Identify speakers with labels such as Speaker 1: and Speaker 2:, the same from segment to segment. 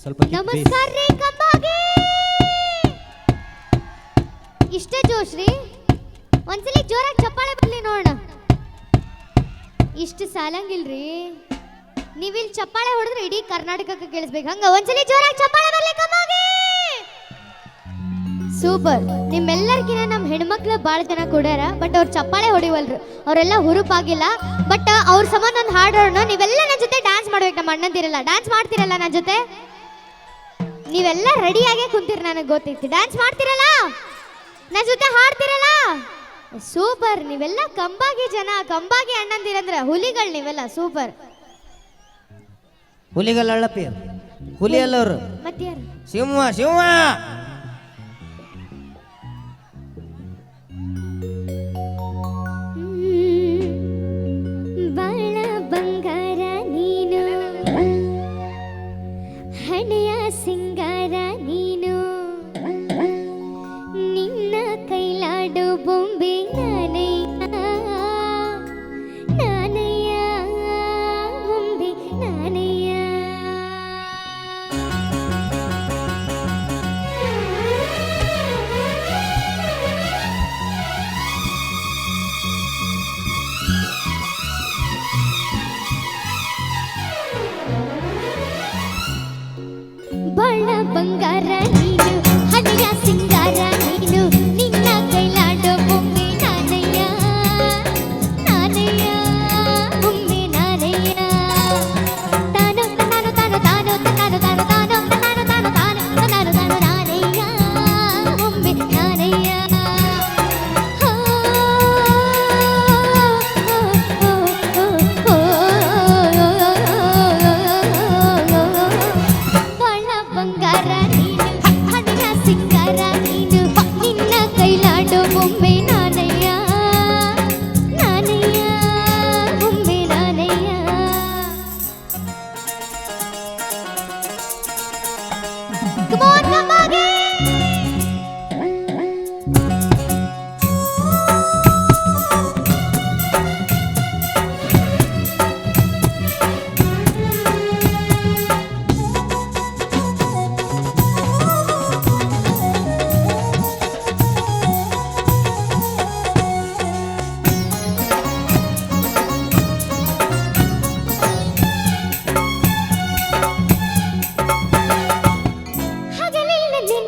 Speaker 1: ಸ್ವಲ್ಪ
Speaker 2: ನಮಸ್ಕಾರ ರೀ ಕಂಬಾಗಿ. ಇಷ್ಟೇ ಜೋಶ್ ರೀ ಒಂದ್ಸಲಿ ಜೋರಾಗಿ ಚಪ್ಪಾಳೆ ಬರ್ಲಿ ನೋಡೋಣ. ಇಷ್ಟು ಸಾಲಂಗಿಲ್ರಿ. ನೀವಿಲ್ಲಿ ಚಪ್ಪಾಳೆ ಹೊಡೆದ್ರೆ ಇಡೀ ಕರ್ನಾಟಕಕ್ಕೆ ಕೇಳಿಸ್ಬೇಕು ಹಂಗ ಒಂದ್ಸಲಿ ಜೋರಾಗಿ ಚಪ್ಪಾಳೆ ಬರ್ಲಿ ಕಂಬಾಗಿ. ಸೂಪರ್. ನಿಮ್ಮೆಲ್ಲರಿಗಿನ ನಮ್ಮ ಹೆಣ್ಮಕ್ಳು ಭಾಳ ಜನ ಕೊಡ್ಯಾರ ಬಟ್ ಅವ್ರು ಚಪ್ಪಾಳೆ ಹೊಡಿವಲ್ರು. ಅವರೆಲ್ಲ ಹುರುಪಾಗಿಲ್ಲ ಬಟ್ ಅವ್ರ ಸಂಬಂಧ ಒಂದು ಹಾಡೋಣ ನೀವೆಲ್ಲ ನನ್ನ ಜೊತೆ ಡ್ಯಾನ್ಸ್ ಮಾಡ್ಬೇಕು ನಮ್ಮ ಅಣ್ಣಂದಿರಲ್ಲ. ಡ್ಯಾನ್ಸ್ ಮಾಡ್ತಿರಲ್ಲ ನನ್ನ ಜೊತೆ? ನೀವೆಲ್ಲ ರೆಡಿಯಾಗೇ ಕುಂತೀರಿ ನನಗೆ ಗೊತ್ತೈತಿ. ಡ್ಯಾನ್ಸ್ ಮಾಡ್ತಿರಲ್ಲ? ನನ್ನ ಜೊತೆ ಹಾಡ್ತಿರಲ್ಲ? ಸೂಪರ್. ನೀವೆಲ್ಲ ಕಂಬಾಗಿ ಜನ ಕಂಬಾಗಿ ಅಣ್ಣಂದಿರಂದ್ರೆ ಹುಲಿಗಳು ನೀವೆಲ್ಲ ಸೂಪರ್.
Speaker 1: ಹುಲಿಗಲ್ಲ ಹುಲಿ ಅಲ್ಲವರು.
Speaker 2: ಮತ್ತೆ
Speaker 1: ಸಿಂಹ ಸಿಂಹ!
Speaker 2: me.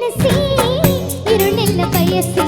Speaker 2: వయసి ఇరునెల్ల వయసి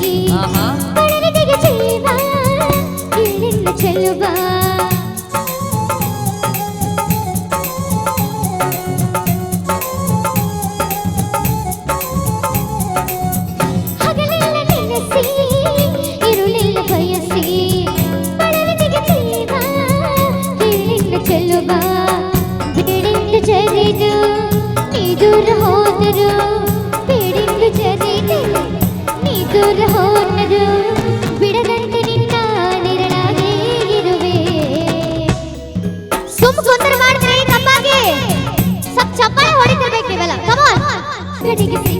Speaker 2: take it, take